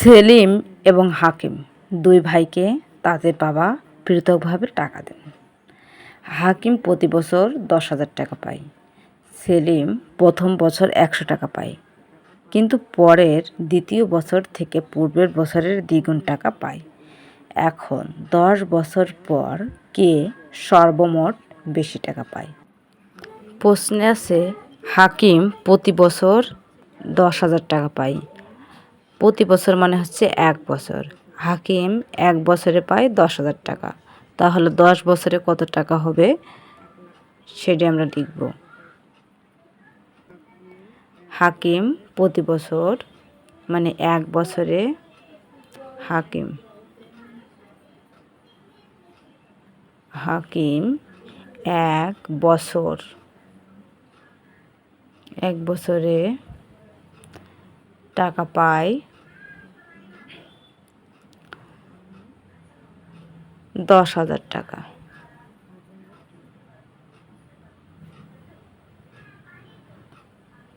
সেলিম এবং হাকিম দুই ভাইকে তাদের বাবা পৃথকভাবে টাকা দেন। হাকিম প্রতি বছর দশ হাজার টাকা পায়, সেলিম প্রথম বছর একশো টাকা পায়, কিন্তু পরের দ্বিতীয় বছর থেকে পূর্বের বছরের দ্বিগুণ টাকা পায়। এখন দশ বছর পর কে সর্বমোট বেশি টাকা পায়? প্রশ্নে আছে, হাকিম প্রতি বছর দশ হাজার টাকা পায় প্রতি বছর মানে হচ্ছে এক বছর। হাকিম এক বছরে পায় দশ হাজার টাকা। তাহলে দশ বছরে কত টাকা হবে সেটি আমরা লিখব। হাকিম প্রতি বছর মানে এক বছরে হাকিম হাকিম এক বছর এক বছরে টাকা পাই। দশ হাজার টাকা।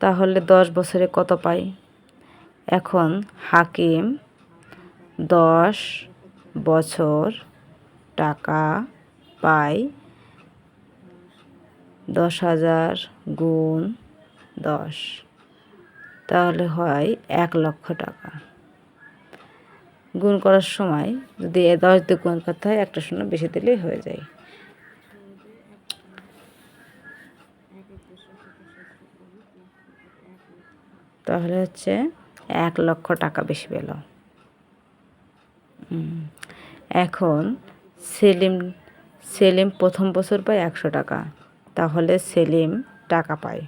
তাহলে দশ বছরে কত পাই? এখন হাকিম দশ বছর টাকা পাই। দশ হাজার গুণ দশ। তাহলে হয় এক লক্ষ টাকা। গুণ করার সময় যদি দশ দিয়ে গুণ করতে হয়, একটা শূন্য বেশি দিলেই হয়ে যায়। তাহলে হচ্ছে এক লক্ষ টাকা বেশি পেল। এখন সেলিম সেলিম প্রথম বছর পায় একশো টাকা। তাহলে সেলিম টাকা পায়।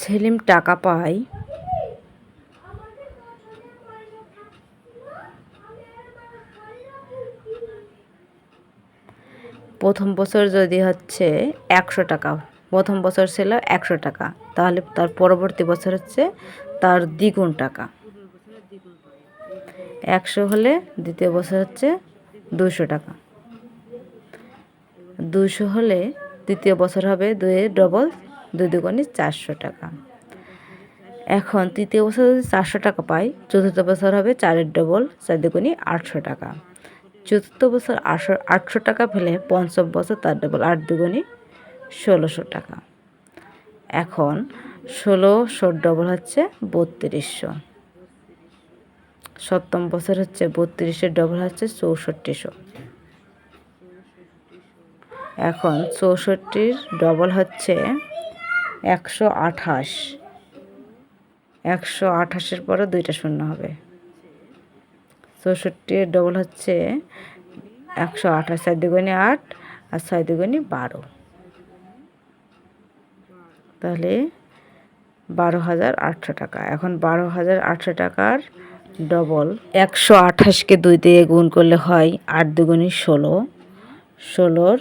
সেলিম টাকা পায়। প্রথম বছর যদি হচ্ছে একশো টাকা, প্রথম বছর ছিল একশো টাকা, তাহলে তার পরবর্তী বছর হচ্ছে তার দ্বিগুণ টাকা। একশো হলে দ্বিতীয় বছর হচ্ছে দুশো টাকা। দুশো হলে দ্বিতীয় বছর হবে দুইয়ের ডবল দুই দুগুণে চারশো টাকা। এখন তৃতীয় বছর যদি চারশো টাকা পাই, চতুর্থ বছর হবে চারের ডবল, চার দুগুণে আটশো টাকা। চতুর্থ বছর আটশো আটশো টাকা পেলে পঞ্চম বছর তার ডবল, আট দুগুণে ষোলোশো টাকা। এখন ষোলোশোর ডবল হচ্ছে বত্রিশশো। সপ্তম বছর হচ্ছে বত্রিশের ডবল হচ্ছে চৌষট্টিশো। এখন চৌষট্টির ডবল হচ্ছে একশো আঠাশ। একশো আঠাশের পরে দুইটা শূন্য হবে। চৌষট্টির ডবল হচ্ছে একশো আঠাশ চার দুগুণে আট আর ছয় দুগুণে বারো। তাহলে বারো হাজার আটশো টাকা। এখন বারো হাজার আটশো টাকার ডবল একশো আঠাশকে দুই দিয়ে গুণ করলে হয় আট দুগুণে ষোলো। ষোলোর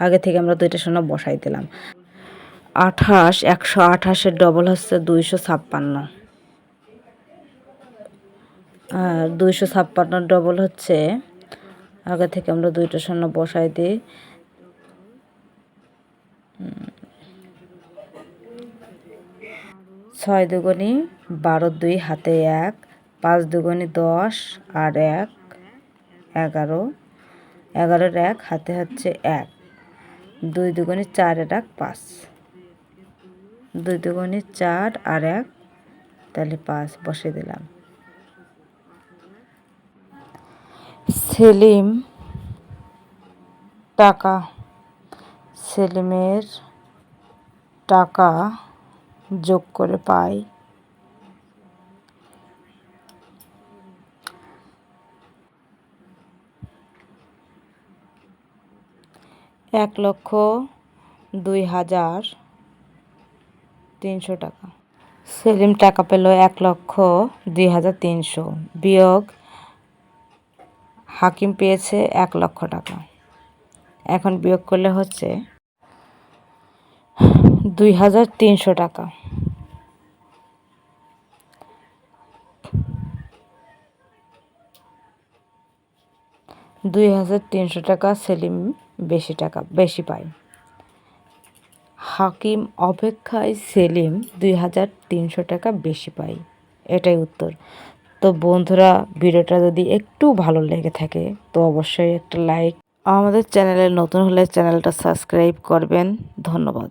আগে থেকে আমরা দুইটা শূন্য বসাই দিলাম। আঠাশ, একশো আঠাশের ডবল হচ্ছে দুইশো ছাপ্পান্ন। আর দুইশো ছাপ্পান্ন ডবল হচ্ছে, আগে থেকে আমরা দুইটা শূন্য বসাই দিই। ছয় দুগুনি বারো দুই হাতে এক, পাঁচ দুগুনি দশ আর এক, এগারো। এগারোর এক হাতে হচ্ছে এক, দুই দুগুণি চারের এক পাঁচ। দুই দুগুণি চার আর এক, তাহলে পাঁচ বসে দিলাম। সেলিম, টাকা। সেলিমের টাকা যোগ করে পাই। এক লক্ষ দুই হাজার তিনশো টাকা। সেলিম টাকা পেল এক লক্ষ দুই হাজার তিনশো। বিয়োগ হাকিম পেয়েছে এক লক্ষ টাকা। এখন বিয়োগ করলে হচ্ছে দুই হাজার তিনশো টাকা। দুই হাজার তিনশো টাকা সেলিম বেশি টাকা, বেশি পায়। হাকিম অপেক্ষায় সেলিম দুই হাজার তিনশো টাকা বেশি পাই এটাই উত্তর। তো বন্ধুরা, ভিডিওটা যদি একটু ভালো লেগে থাকে, তো অবশ্যই একটা লাইক। আমাদের চ্যানেলে নতুন হলে চ্যানেলটা সাবস্ক্রাইব করবেন। ধন্যবাদ।